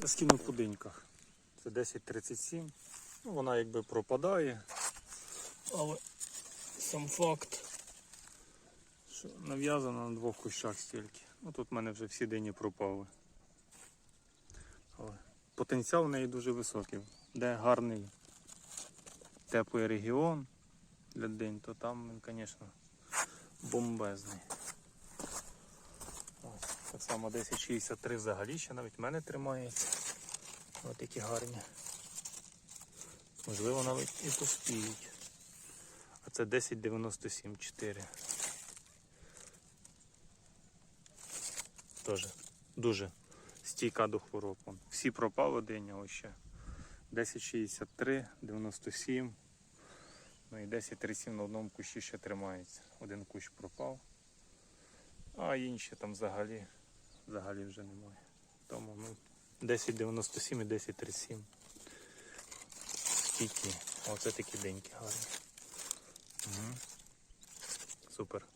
Це скину по диньках. Це 1037. Ну, вона якби пропадає. Але сам факт, що нав'язана на двох кущах стільки. Ну тут в мене вже всі дині пропали. Але потенціал в неї дуже високий. Де гарний теплий регіон для день, то там він, звісно, бомбезний. Само 1063 взагалі ще навіть мене тримається. Ось такі гарні. Можливо, навіть і поспіють. А це 1097 4. Теж дуже стійка до хвороб. Всі пропали диня ось ще. 1063, 97. Ну і 1037 на одному кущі ще тримається. Один кущ пропав. А інші там взагалі, взагалі вже немає. Тому ну, 1097 і 1037. Стійкі. Оце такі деньки гарні. Угу. Супер.